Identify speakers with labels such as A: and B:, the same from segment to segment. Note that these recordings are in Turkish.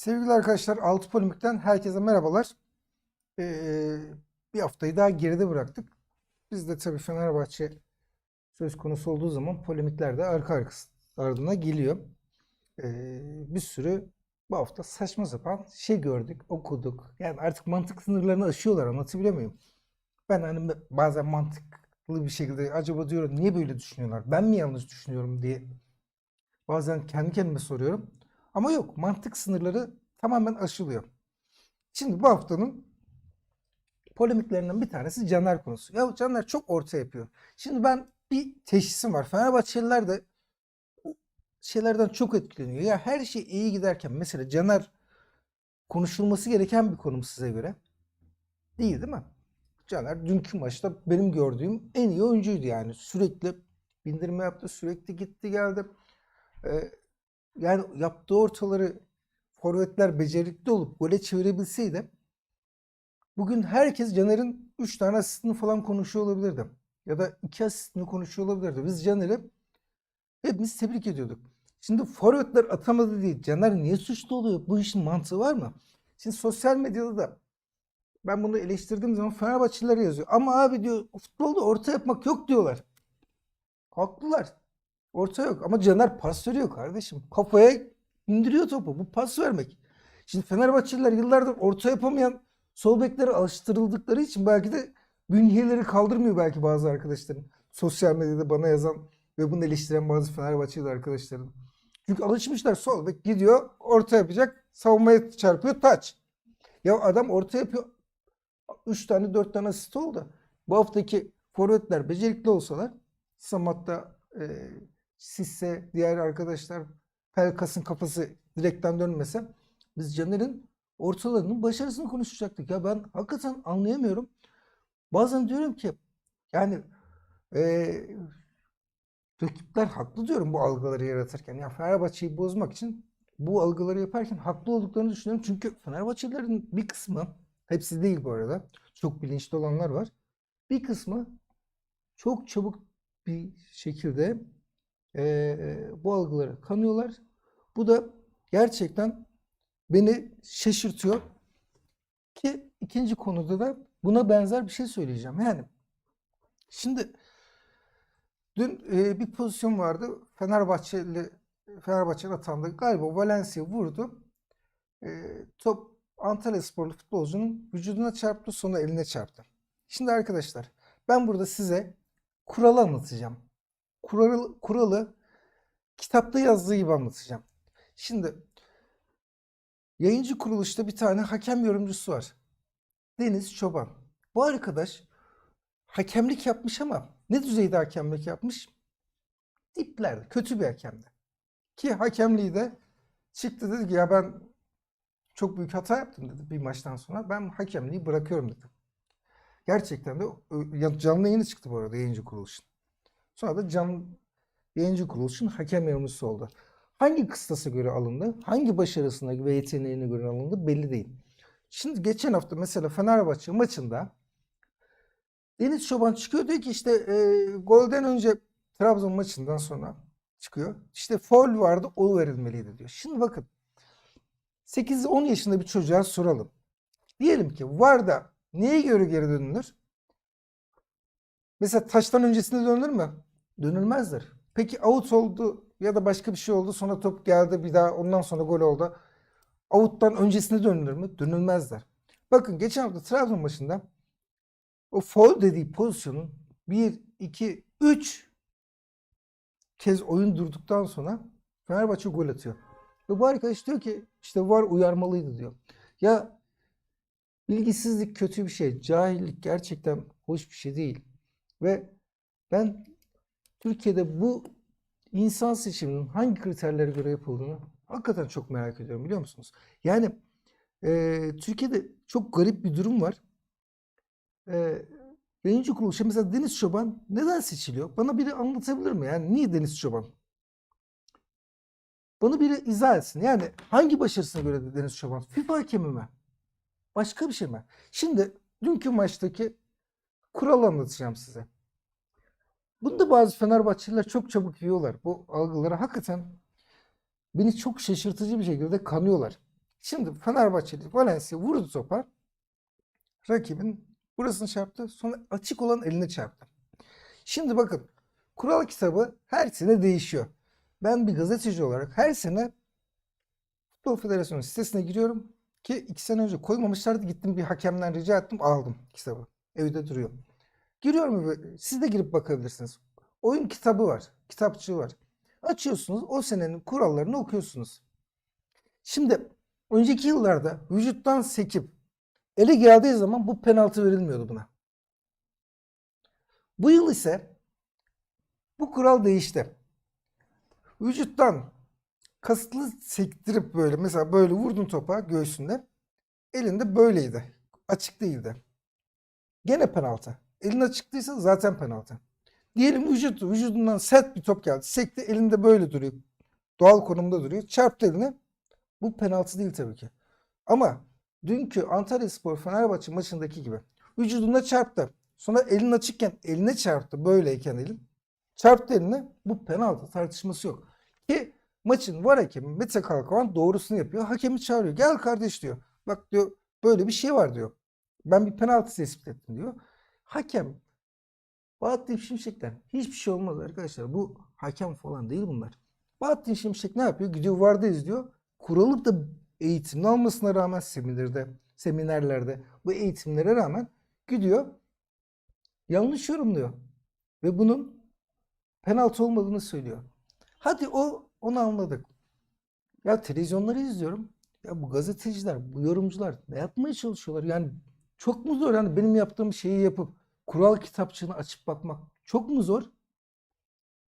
A: Sevgili arkadaşlar, Altı Polemik'ten herkese merhabalar. Ee, bir haftayı daha geride bıraktık. Biz de tabii Fenerbahçe söz konusu olduğu zaman polemikler de arka ardına geliyor. Ee, bir sürü bu hafta saçma sapan şey gördük, okuduk. Yani artık mantık sınırlarını aşıyorlar, anlatabiliyor muyum? Ben hani bazen mantıklı bir şekilde acaba diyorum niye böyle düşünüyorlar? Ben mi yanlış düşünüyorum diye bazen kendi kendime soruyorum. Ama yok, mantık sınırları tamamen aşılıyor. Şimdi bu haftanın polemiklerinden bir tanesi Caner konusu. Ya Caner çok orta yapıyor. Şimdi ben bir teşhisim var. Fenerbahçeliler de şeylerden çok etkileniyor. Ya her şey iyi giderken mesela Caner konuşulması gereken bir konu mu size göre? Değil değil mi? Caner dünkü maçta benim gördüğüm en iyi oyuncuydu yani. Sürekli bindirme yaptı, sürekli gitti geldi. Ee, yani yaptığı ortaları forvetler becerikli olup gole çevirebilseydi bugün herkes Caner'in 3 tane asistini falan konuşuyor olabilirdi. Ya da 2 asistini konuşuyor olabilirdi. Biz Caner'i hepimiz tebrik ediyorduk. Şimdi forvetler atamadı diye Caner niye suçlu oluyor? Bu işin mantığı var mı? Şimdi sosyal medyada da ben bunu eleştirdiğim zaman Fenerbahçeliler yazıyor. Ama abi diyor futbolda orta yapmak yok diyorlar. Haklılar. Orta yok ama Caner pas veriyor kardeşim. Kafaya indiriyor topu. Bu pas vermek. Şimdi Fenerbahçeliler yıllardır orta yapamayan sol beklere alıştırıldıkları için belki de bünyeleri kaldırmıyor belki bazı arkadaşların. Sosyal medyada bana yazan ve bunu eleştiren bazı Fenerbahçeli arkadaşların. Çünkü alışmışlar sol bek gidiyor orta yapacak savunmaya çarpıyor taç. Ya adam orta yapıyor 3 tane 4 tane asist oldu. Bu haftaki forvetler becerikli olsalar Samat'ta e, Sisse, diğer arkadaşlar Pelkas'ın kafası direkten dönmese biz Caner'in ortalarının başarısını konuşacaktık. Ya ben hakikaten anlayamıyorum. Bazen diyorum ki yani e, rakipler haklı diyorum bu algıları yaratırken. Ya Fenerbahçe'yi bozmak için bu algıları yaparken haklı olduklarını düşünüyorum. Çünkü Fenerbahçelilerin bir kısmı, hepsi değil bu arada, çok bilinçli olanlar var. Bir kısmı çok çabuk bir şekilde eee, bu algıları kanıyorlar. Bu da gerçekten beni şaşırtıyor. Ki ikinci konuda da buna benzer bir şey söyleyeceğim. Yani şimdi dün eee, bir pozisyon vardı. Fenerbahçeli Fenerbahçe'nin atandı. Galiba Valencia vurdu. Eee, top Antalyasporlu futbolcunun vücuduna çarptı, sonra eline çarptı. Şimdi arkadaşlar ben burada size kuralı anlatacağım. Kuralı, kuralı kitapta yazdığı gibi anlatacağım. Şimdi yayıncı kuruluşta bir tane hakem yorumcusu var. Deniz Çoban. Bu arkadaş hakemlik yapmış ama ne düzeyde hakemlik yapmış? Diplerde. Kötü bir hakemdi. Ki hakemliği de çıktı dedi ki ya ben çok büyük hata yaptım dedi bir maçtan sonra. Ben hakemliği bırakıyorum dedi. Gerçekten de canlı yayını çıktı bu arada yayıncı kuruluşun. Sonra da can yayıncı kuruluşun hakem yorumcusu oldu. Hangi kıstasa göre alındı, hangi başarısına ve yeteneğine göre alındı belli değil. Şimdi geçen hafta mesela Fenerbahçe maçında Deniz Çoban çıkıyor diyor ki işte e, golden önce Trabzon maçından sonra çıkıyor. İşte foul vardı o verilmeliydi diyor. Şimdi bakın 8-10 yaşında bir çocuğa soralım. Diyelim ki var da neye göre geri dönülür? Mesela taştan öncesinde dönülür mü? Dönülmezdir. Peki out oldu ya da başka bir şey oldu sonra top geldi bir daha ondan sonra gol oldu. Out'tan öncesinde dönülür mü? Dönülmezler. Bakın geçen hafta Trabzon maçında o foul dediği pozisyonun 1, 2, 3 kez oyun durduktan sonra Fenerbahçe gol atıyor. Ve bu arkadaş diyor ki işte var uyarmalıydı diyor. Ya bilgisizlik kötü bir şey. Cahillik gerçekten hoş bir şey değil. Ve ben Türkiye'de bu insan seçiminin hangi kriterlere göre yapıldığını hakikaten çok merak ediyorum biliyor musunuz? Yani e, Türkiye'de çok garip bir durum var. E, yayıncı kuruluşu mesela Deniz Çoban neden seçiliyor? Bana biri anlatabilir mi? Yani niye Deniz Çoban? Bana biri izah etsin. Yani hangi başarısına göre de Deniz Çoban? FIFA hakemi mi? Başka bir şey mi? Şimdi dünkü maçtaki kural anlatacağım size. Bunu da bazı Fenerbahçeliler çok çabuk yiyorlar. Bu algıları hakikaten beni çok şaşırtıcı bir şekilde kanıyorlar. Şimdi Fenerbahçeli Valencia vurdu topa. Rakibin burasını çarptı. Sonra açık olan eline çarptı. Şimdi bakın kural kitabı her sene değişiyor. Ben bir gazeteci olarak her sene Futbol Federasyonu sitesine giriyorum ki iki sene önce koymamışlardı. Gittim bir hakemden rica ettim aldım kitabı. Evde duruyor. Giriyorum siz de girip bakabilirsiniz. Oyun kitabı var. Kitapçığı var. Açıyorsunuz o senenin kurallarını okuyorsunuz. Şimdi önceki yıllarda vücuttan sekip ele geldiği zaman bu penaltı verilmiyordu buna. Bu yıl ise bu kural değişti. Vücuttan kasıtlı sektirip böyle mesela böyle vurdun topa göğsünde elinde böyleydi. Açık değildi. Gene penaltı. Elin açıktıysa zaten penaltı. Diyelim vücut, vücudundan sert bir top geldi. Sekti elinde böyle duruyor. Doğal konumda duruyor. Çarptı eline. Bu penaltı değil tabii ki. Ama dünkü Antalyaspor Fenerbahçe maçındaki gibi vücuduna çarptı. Sonra elin açıkken eline çarptı. Böyleyken elin. Çarptı eline. Bu penaltı tartışması yok. Ki maçın var hakemi Mete Kalkavan doğrusunu yapıyor. Hakemi çağırıyor. Gel kardeş diyor. Bak diyor böyle bir şey var diyor. Ben bir penaltı tespit ettim diyor. Hakem Bahattin Şimşek'ten hiçbir şey olmaz arkadaşlar. Bu hakem falan değil bunlar. Bahattin Şimşek ne yapıyor? Gidiyor varda izliyor. Kuralı da eğitimli almasına rağmen seminerde, seminerlerde bu eğitimlere rağmen gidiyor yanlış yorumluyor. Ve bunun penaltı olmadığını söylüyor. Hadi o onu anladık. Ya televizyonları izliyorum. Ya bu gazeteciler, bu yorumcular ne yapmaya çalışıyorlar? Yani çok mu zor? Yani benim yaptığım şeyi yapıp kural kitapçığını açıp bakmak çok mu zor?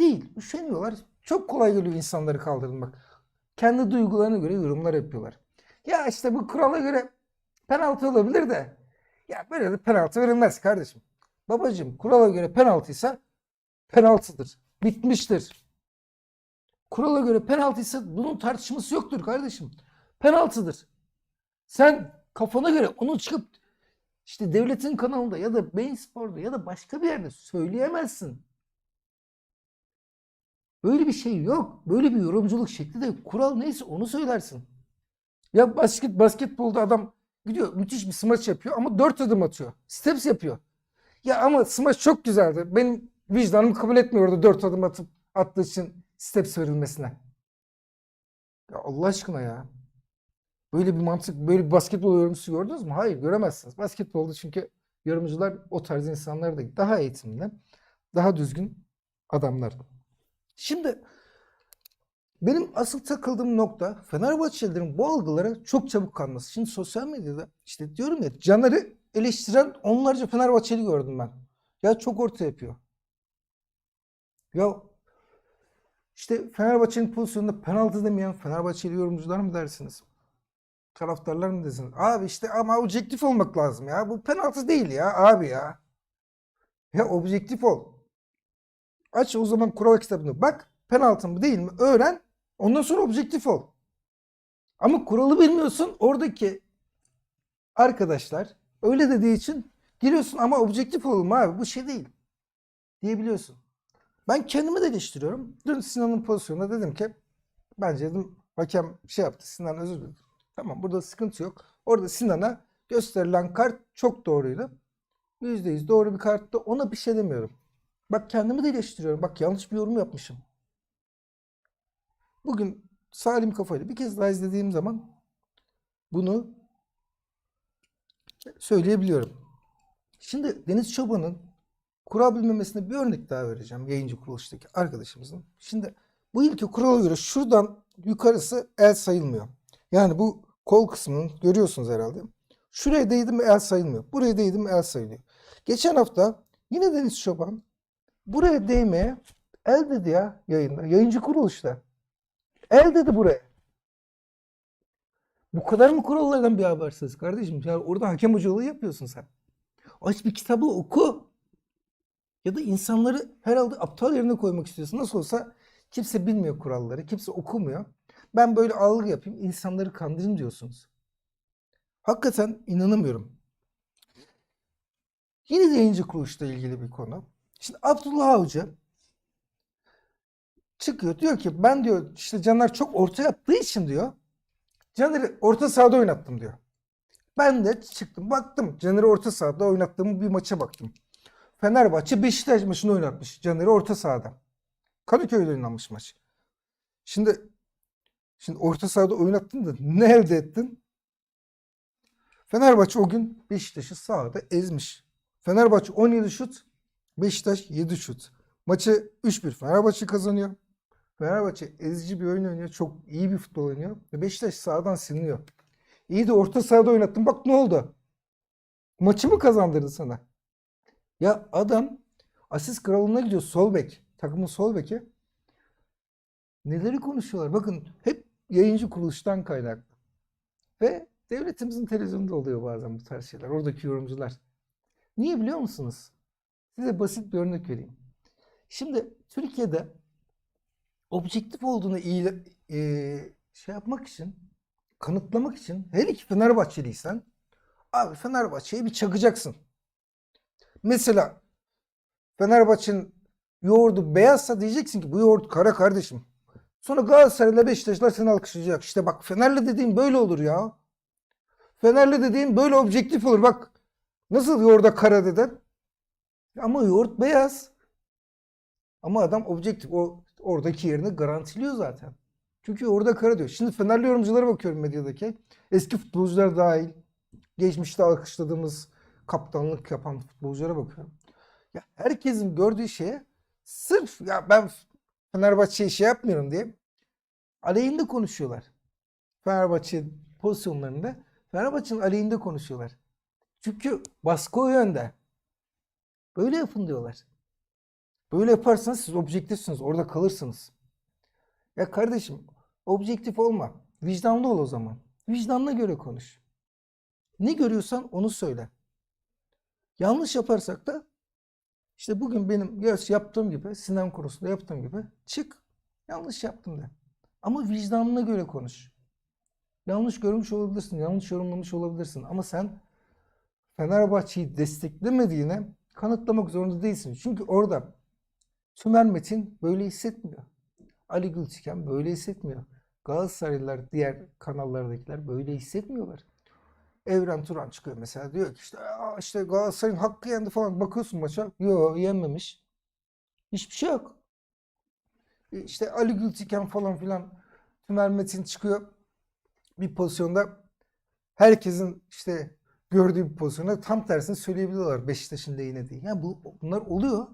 A: Değil. Üşeniyorlar. Çok kolay geliyor insanları kaldırmak. Kendi duygularına göre yorumlar yapıyorlar. Ya işte bu kurala göre penaltı olabilir de ya böyle de penaltı verilmez kardeşim. Babacığım kurala göre penaltıysa penaltıdır. Bitmiştir. Kurala göre penaltıysa bunun tartışması yoktur kardeşim. Penaltıdır. Sen kafana göre onu çıkıp işte devletin kanalında ya da Bein Spor'da ya da başka bir yerde söyleyemezsin. Böyle bir şey yok. Böyle bir yorumculuk şekli de kural neyse onu söylersin. Ya basket basketbolda adam gidiyor müthiş bir smaç yapıyor ama dört adım atıyor. Steps yapıyor. Ya ama smaç çok güzeldi. Benim vicdanım kabul etmiyor orada dört adım atıp attığı için steps verilmesine. Ya Allah aşkına ya. Böyle bir mantık, böyle bir basketbol yorumcusu gördünüz mü? Hayır, göremezsiniz. Basketbolda çünkü yorumcular o tarz insanlar değil. Daha eğitimli, daha düzgün adamlar. Şimdi benim asıl takıldığım nokta Fenerbahçelilerin bu algılara çok çabuk kanması. Şimdi sosyal medyada işte diyorum ya Caner'i eleştiren onlarca Fenerbahçeli gördüm ben. Ya çok orta yapıyor. Ya işte Fenerbahçe'nin pozisyonunda penaltı demeyen Fenerbahçeli yorumcular mı dersiniz? Taraftarlar mı dersiniz? Abi işte ama objektif olmak lazım ya. Bu penaltı değil ya abi ya. Ya objektif ol. Aç o zaman kural kitabını. Bak penaltı mı değil mi? Öğren. Ondan sonra objektif ol. Ama kuralı bilmiyorsun. Oradaki arkadaşlar öyle dediği için giriyorsun ama objektif olalım abi. Bu şey değil. Diyebiliyorsun. Ben kendimi de eleştiriyorum. Dün Sinan'ın pozisyonunda dedim ki bence dedim hakem şey yaptı. Sinan özür diledi. Tamam burada sıkıntı yok. Orada Sinan'a gösterilen kart çok doğruydu. %100 doğru bir karttı. Ona bir şey demiyorum. Bak kendimi de eleştiriyorum. Bak yanlış bir yorum yapmışım. Bugün salim kafayla bir kez daha izlediğim zaman bunu söyleyebiliyorum. Şimdi Deniz Çoban'ın kural bilmemesine bir örnek daha vereceğim yayıncı kuruluştaki arkadaşımızın. Şimdi bu ilki kurala göre şuradan yukarısı el sayılmıyor. Yani bu kol kısmının görüyorsunuz herhalde. Şuraya değdi mi el sayılmıyor. Buraya değdi mi el sayılıyor. Geçen hafta yine Deniz Çoban buraya değmeye el dedi ya yayında. Yayıncı kuruluşta. El dedi buraya. Bu kadar mı kurallardan bir habersiz kardeşim? Ya orada hakem hocalığı yapıyorsun sen. Aç bir kitabı oku. Ya da insanları herhalde aptal yerine koymak istiyorsun. Nasıl olsa kimse bilmiyor kuralları. Kimse okumuyor. Ben böyle algı yapayım. insanları kandırayım diyorsunuz. Hakikaten inanamıyorum. Yine de yayıncı kuruluşla ilgili bir konu. Şimdi Abdullah Avcı çıkıyor diyor ki ben diyor işte Caner çok orta yaptığı için diyor Caner'i orta sahada oynattım diyor. Ben de çıktım baktım. Caner'i orta sahada oynattığım bir maça baktım. Fenerbahçe Beşiktaş maçını oynatmış Caner'i orta sahada. Kadıköy'de oynanmış maç. Şimdi şimdi orta sahada oynattın da ne elde ettin? Fenerbahçe o gün Beşiktaş'ı sahada ezmiş. Fenerbahçe 17 şut, Beşiktaş 7 şut. Maçı 3-1 Fenerbahçe kazanıyor. Fenerbahçe ezici bir oyun oynuyor. Çok iyi bir futbol oynuyor. Ve Beşiktaş sahadan siliniyor. İyi de orta sahada oynattın. Bak ne oldu? Maçı mı kazandırdı sana? Ya adam asist kralına gidiyor. Sol bek. Takımın sol beki. Neleri konuşuyorlar? Bakın hep yayıncı kuruluştan kaynaklı. Ve devletimizin televizyonunda oluyor bazen bu tarz şeyler. Oradaki yorumcular. Niye biliyor musunuz? Size basit bir örnek vereyim. Şimdi Türkiye'de objektif olduğunu iyi e, şey yapmak için, kanıtlamak için hele ki Fenerbahçeliysen abi Fenerbahçe'yi bir çakacaksın. Mesela Fenerbahçe'nin yoğurdu beyazsa diyeceksin ki bu yoğurt kara kardeşim. Sonra Galatasaray'la Beşiktaşlar seni alkışlayacak. İşte bak Fenerli dediğin böyle olur ya. Fenerli dediğin böyle objektif olur. Bak nasıl yoğurda kara dedin. Ama yoğurt beyaz. Ama adam objektif. O oradaki yerini garantiliyor zaten. Çünkü orada kara diyor. Şimdi Fenerli yorumculara bakıyorum medyadaki. Eski futbolcular dahil. Geçmişte alkışladığımız kaptanlık yapan futbolculara bakıyorum. Ya herkesin gördüğü şeye sırf ya ben Fenerbahçe'ye şey yapmıyorum diye aleyhinde konuşuyorlar. Fenerbahçe pozisyonlarında Fenerbahçe'nin aleyhinde konuşuyorlar. Çünkü baskı o yönde. Böyle yapın diyorlar. Böyle yaparsanız siz objektifsiniz. Orada kalırsınız. Ya kardeşim objektif olma. Vicdanlı ol o zaman. Vicdanına göre konuş. Ne görüyorsan onu söyle. Yanlış yaparsak da işte bugün benim yaş- yaptığım gibi Sinan konusunda yaptığım gibi çık yanlış yaptım de. Ama vicdanına göre konuş. Yanlış görmüş olabilirsin, yanlış yorumlamış olabilirsin ama sen Fenerbahçe'yi desteklemediğine kanıtlamak zorunda değilsin. Çünkü orada Tümer Metin böyle hissetmiyor. Ali Gültiken böyle hissetmiyor. Galatasaraylılar, diğer kanallardakiler böyle hissetmiyorlar. Evren Turan çıkıyor mesela diyor ki işte "Aa, işte Galatasaray'ın hakkı yendi falan. Bakıyorsun maça. Yok yenmemiş. Hiçbir şey yok. E, İşte Ali Gültiken falan filan Tümer Metin çıkıyor bir pozisyonda herkesin işte gördüğü bir pozisyonda tam tersini söyleyebiliyorlar Beşiktaş'ın lehine diye. Yani bu, bunlar oluyor.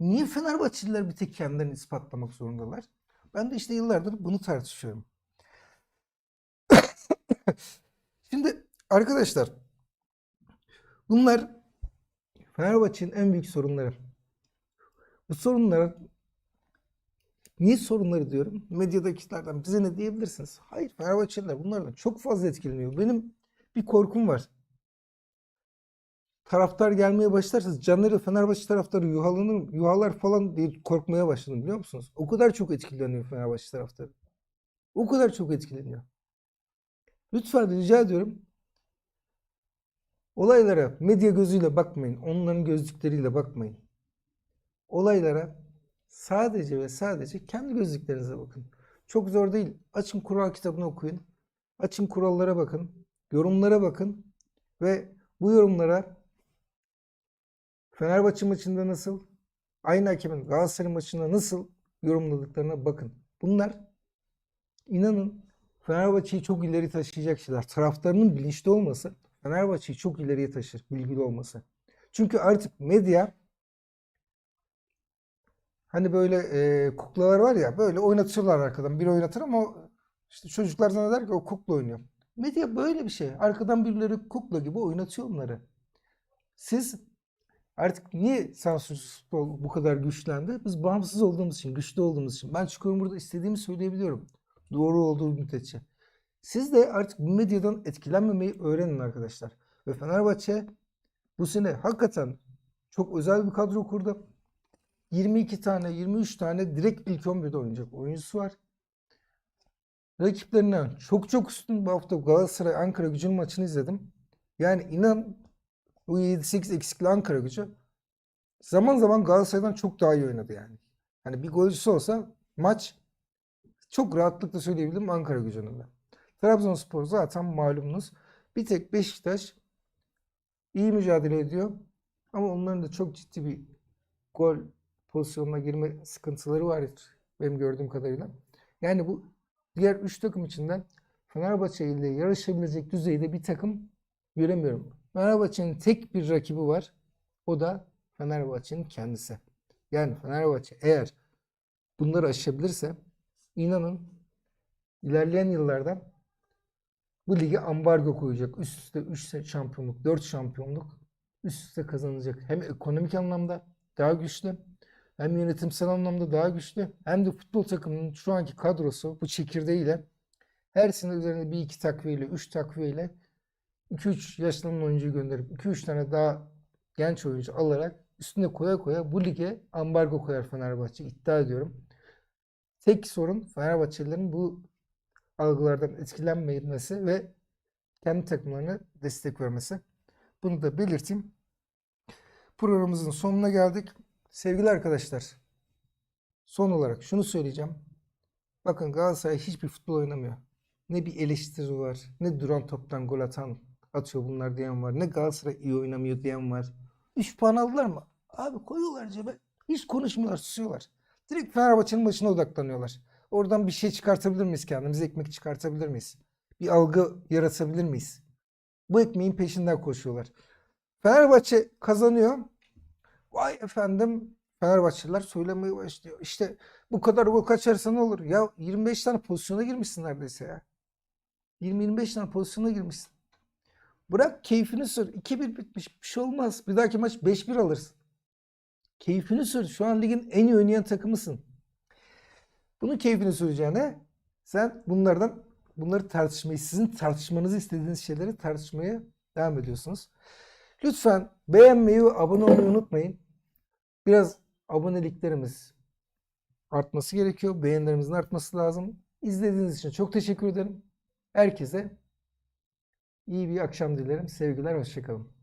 A: Niye Fenerbahçeliler bir tek kendilerini ispatlamak zorundalar? Ben de işte yıllardır bunu tartışıyorum. Şimdi arkadaşlar bunlar Fenerbahçe'nin en büyük sorunları. Bu sorunlara niye sorunları diyorum? Medyadakilerden bize ne diyebilirsiniz? Hayır Fenerbahçeliler bunlardan çok fazla etkileniyor. Benim bir korkum var. Taraftar gelmeye başlarsa Caner'e Fenerbahçe taraftarı yuhalanır, yuhalar falan diye korkmaya başladım biliyor musunuz? O kadar çok etkileniyor Fenerbahçe taraftarı. O kadar çok etkileniyor. Lütfen rica ediyorum. Olaylara medya gözüyle bakmayın. Onların gözlükleriyle bakmayın. Olaylara sadece ve sadece kendi gözlüklerinize bakın. Çok zor değil. Açın kural kitabını okuyun. Açın kurallara bakın. Yorumlara bakın. Ve bu yorumlara Fenerbahçe maçında nasıl, aynı hakemin Galatasaray maçında nasıl yorumladıklarına bakın. Bunlar inanın Fenerbahçe'yi çok ileri taşıyacak şeyler. Taraftarının bilinçli olması Fenerbahçe'yi çok ileriye taşır, bilgili olması. Çünkü artık medya hani böyle e, kuklalar var ya böyle oynatıyorlar arkadan. Biri oynatır ama işte çocuklar zanneder ki o kukla oynuyor. Medya böyle bir şey. Arkadan birileri kukla gibi oynatıyor onları. Siz Artık niye sansürsüz futbol bu kadar güçlendi? Biz bağımsız olduğumuz için, güçlü olduğumuz için. Ben çıkıyorum burada istediğimi söyleyebiliyorum. Doğru olduğu müddetçe. Siz de artık bu medyadan etkilenmemeyi öğrenin arkadaşlar. Ve Fenerbahçe bu sene hakikaten çok özel bir kadro kurdu. 22 tane, 23 tane direkt ilk 11'de oynayacak oyuncusu var. Rakiplerinden çok çok üstün. Bu hafta Galatasaray Ankara gücünün maçını izledim. Yani inan bu 7-8 eksikli Ankara gücü zaman zaman Galatasaray'dan çok daha iyi oynadı yani. Hani bir golcüsü olsa maç çok rahatlıkla söyleyebilirim Ankara gücünün de. Trabzonspor zaten malumunuz. Bir tek Beşiktaş iyi mücadele ediyor. Ama onların da çok ciddi bir gol pozisyonuna girme sıkıntıları var benim gördüğüm kadarıyla. Yani bu diğer 3 takım içinden Fenerbahçe ile yarışabilecek düzeyde bir takım göremiyorum. Fenerbahçe'nin tek bir rakibi var. O da Fenerbahçe'nin kendisi. Yani Fenerbahçe eğer bunları aşabilirse inanın ilerleyen yıllarda bu lige ambargo koyacak. Üst üste 3 şampiyonluk, 4 şampiyonluk üst üste kazanacak. Hem ekonomik anlamda daha güçlü, hem yönetimsel anlamda daha güçlü, hem de futbol takımının şu anki kadrosu bu çekirdeğiyle her sene üzerine bir iki takviyeyle, üç takviyeyle 2-3 yaşlanan oyuncuyu gönderip 2-3 tane daha genç oyuncu alarak üstüne koya koya bu lige ambargo koyar Fenerbahçe iddia ediyorum. Tek sorun Fenerbahçelilerin bu algılardan etkilenmemesi ve kendi takımlarına destek vermesi. Bunu da belirteyim. Programımızın sonuna geldik. Sevgili arkadaşlar, son olarak şunu söyleyeceğim. Bakın Galatasaray hiçbir futbol oynamıyor. Ne bir eleştiri var, ne duran toptan gol atan atıyor bunlar diyen var. Ne Galatasaray iyi oynamıyor diyen var. 3 puan aldılar mı? Abi koyuyorlar cebe. Hiç konuşmuyorlar, susuyorlar. Direkt Fenerbahçe'nin maçına odaklanıyorlar. Oradan bir şey çıkartabilir miyiz kendimize? Ekmek çıkartabilir miyiz? Bir algı yaratabilir miyiz? Bu ekmeğin peşinden koşuyorlar. Fenerbahçe kazanıyor. Vay efendim Fenerbahçeliler söylemeye başlıyor. İşte bu kadar gol kaçarsa ne olur? Ya 25 tane pozisyona girmişsin neredeyse ya. 20-25 tane pozisyona girmişsin. Bırak keyfini sür. 2-1 bitmiş. Bir şey olmaz. Bir dahaki maç 5-1 alırsın. Keyfini sür. Şu an ligin en iyi oynayan takımısın. Bunun keyfini süreceğine sen bunlardan bunları tartışmayı, sizin tartışmanızı istediğiniz şeyleri tartışmaya devam ediyorsunuz. Lütfen beğenmeyi ve abone olmayı unutmayın. Biraz aboneliklerimiz artması gerekiyor. Beğenilerimizin artması lazım. İzlediğiniz için çok teşekkür ederim. Herkese iyi bir akşam dilerim. Sevgiler, hoşçakalın.